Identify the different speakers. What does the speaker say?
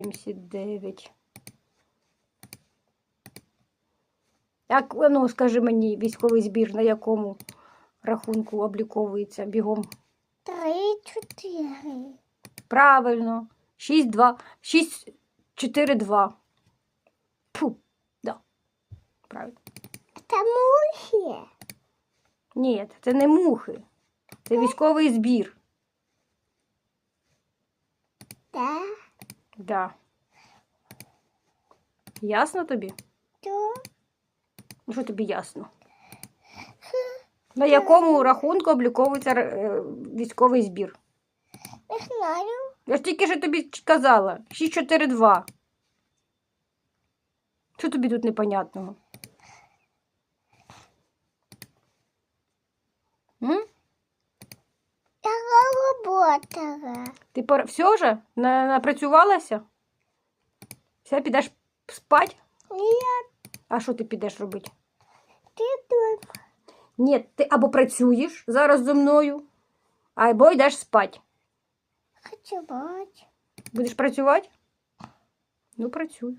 Speaker 1: 79. Як, ну, скажи мені, військовий збір на якому рахунку обліковується бігом?
Speaker 2: Три, чотири.
Speaker 1: Правильно. 6, 2, 6, 4, 2. Фу, да. Правильно.
Speaker 2: Та мухи.
Speaker 1: Ні, це не мухи. Це військовий збір.
Speaker 2: Да.
Speaker 1: Да. Ясно тобі?
Speaker 2: Да.
Speaker 1: Ну, що тобі ясно? На якому рахунку обліковується е, військовий збір?
Speaker 2: Не знаю.
Speaker 1: Я ж тільки що тобі казала. 642. Що тобі тут непонятного? М?
Speaker 2: Я работала.
Speaker 1: Ти пор... все вже На... напрацювалася? Все, підеш спать?
Speaker 2: Ні,
Speaker 1: А що ти підеш робити?
Speaker 2: ти тут.
Speaker 1: Ні, ти або працюєш зараз зі мною, або йдеш спать.
Speaker 2: Хочу бачити.
Speaker 1: Будеш працювати? Ну, працюй.